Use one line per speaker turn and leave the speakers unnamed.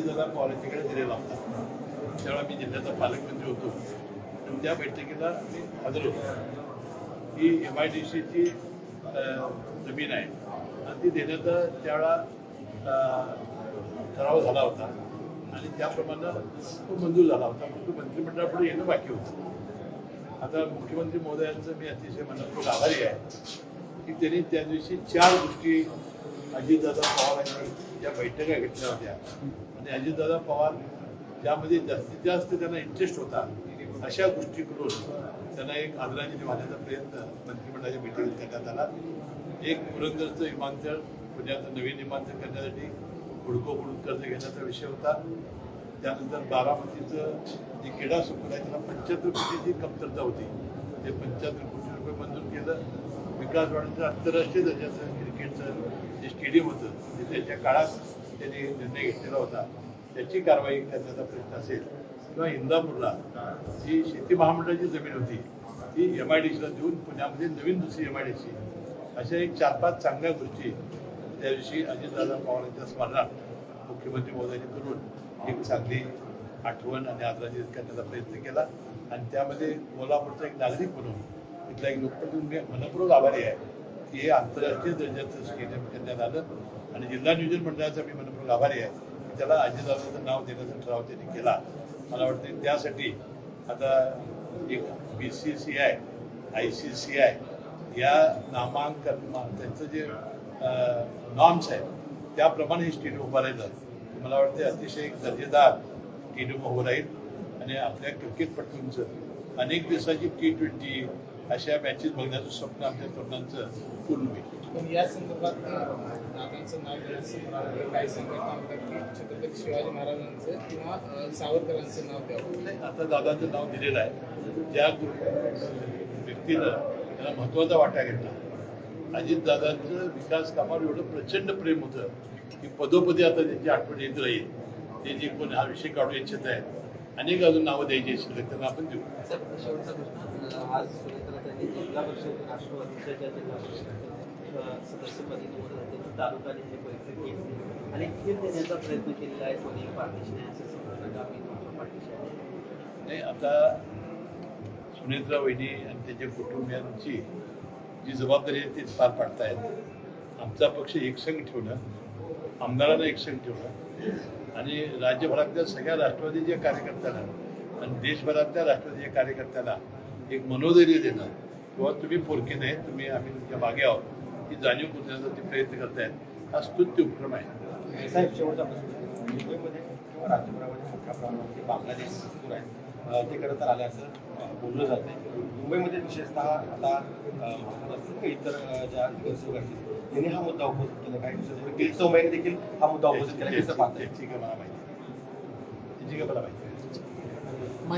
अजितदादा पवारांच्याकडे दिलेला होता त्यावेळा मी जिल्ह्याचा पालकमंत्री होतो आणि त्या बैठकीला मी हजर होतो. ही एम आय डी सीची जमीन आहे. आणि ती देण्याचा त्यावेळा ठराव झाला होता. आणि त्याप्रमाणे तो मंजूर झाला होता. पण तो मंत्रिमंडळापुढे येणं बाकी होतं. आता मुख्यमंत्री महोदयांचं मी अतिशय मनापूर्वक आभारी आहे. की त्यांनी त्या दिवशी चार गोष्टी अजितदादा पवार यांनी या बैठका घेतल्या होत्या. आणि अजितदादा पवार ज्यामध्ये जास्तीत जास्त त्यांना इंटरेस्ट होता अशा गोष्टी करून त्यांना एक आदरांजली वाहण्याचा प्रयत्न मंत्रिमंडळाच्या बैठकीत करण्यात आला. एक पुरंदरचं विमानतळ पुण्याचं नवीन विमानतळ करण्यासाठी हुडकोकडून कर्ज घेण्याचा विषय होता. त्यानंतर बारामतीचं जे क्रीडा संकुल आहे त्याला पंच्याहत्तर कोटीची कमतरता होती. ते पंच्याहत्तर कोटी रुपये मंजूर केलं. विकास वाढीचं आंतरराष्ट्रीय दर्जाचं क्रिकेटचं जे स्टेडियम होतं ते त्यांच्या काळात त्यांनी निर्णय घेतलेला होता त्याची कारवाई करण्याचा प्रयत्न असेल किंवा इंदापूरला जी शेती महामंडळाची जमीन होती ती एम आय डी सीला देऊन पुण्यामध्ये नवीन दुसरी एम आय डी सी अशा एक चार पाच चांगल्या गोष्टी त्या दिवशी अजितदादा पवारांच्या स्मरणात मुख्यमंत्री महोदयांनी करून एक चांगली आठवण आणि आदरांजली करण्याचा प्रयत्न केला. आणि त्यामध्ये कोल्हापूरचा एक नागरिक म्हणून इथला एक लोकप्रतिनिधी मी मनपूर्वक आभारी आहे की हे आंतरराष्ट्रीय दर्जाचं स्टेडियम करण्यात आलं. आणि जिल्हा नियोजन मंडळाचा मी मनपूर्वक आभारी आहे की त्याला अजितदादाचं नाव देण्याचा ठराव त्यांनी केला. मला वाटतं त्यासाठी आता एक B C C I I C C I या नामांकन त्यांचं जे नॉर्म्स आहेत त्याप्रमाणे हे स्टेडियम उभं राहिलं. मला वाटतं अतिशय दर्जेदार स्टेडियम उभं राहील. आणि आपल्या क्रिकेटपटूंचं अनेक दिवसाची टी ट्वेंटी अशा मॅचेस बघण्याचं स्वप्न आमच्या तरुणांचं पूर्ण होईल.
पण या संदर्भात दादांचं नाव घेण्यासमोर आलं काही संघटना म्हणतात की छत्रपती शिवाजी महाराजांचं किंवा सावरकरांचं नाव द्यावं?
आता दादाचं नाव दिलेलं आहे. ज्या व्यक्तीनं त्याला महत्त्वाचा वाटा घेतला. अजितदादांचं विकास कामावर एवढं प्रचंड प्रेम होतं की पदोपदी आता त्यांची आठवण येत राहील. ते जे कोण हा विषय काढू इच्छित आहेत. अनेक अजून नावं द्यायची शिल्लक त्यांना आपण देऊ.
नाही
आता सुनेत्रा वहिनी आणि त्याच्या कुटुंबियांची जी जबाबदारी आहे ती पार पाडतायत. आमचा पक्ष एकसंघ ठेवणं आमदारांना एकसंघ ठेवणं आणि राज्यभरातल्या सगळ्या राष्ट्रवादीच्या कार्यकर्त्यांना आणि देशभरातल्या राष्ट्रवादीच्या कार्यकर्त्याला एक मनोधैर्य देणं किंवा तुम्ही पोरके नाही तुम्ही आम्ही तुमच्या मागे आहोत ही जाणीव करण्याचा ते प्रयत्न करतायत हा स्तुत्य उपक्रम आहे.
साहेब शेवटचा प्रश्न. मुंबईमध्ये किंवा राज्यभरामध्ये मोठ्या बांगलादेश सुरू आहे. ते खरं तर आले असं बोललं जाते मुंबईमध्ये विशेषतः आता इतर ज्या नगरसेवक असतील त्यांनी हा मुद्दा उपस्थित केला. काही दिवसापूर्वी गिरीश चौमॅने देखील हा मुद्दा उपस्थित केला. कसं पाहताय.
त्याची काय मला माहिती त्याची काय मला माहिती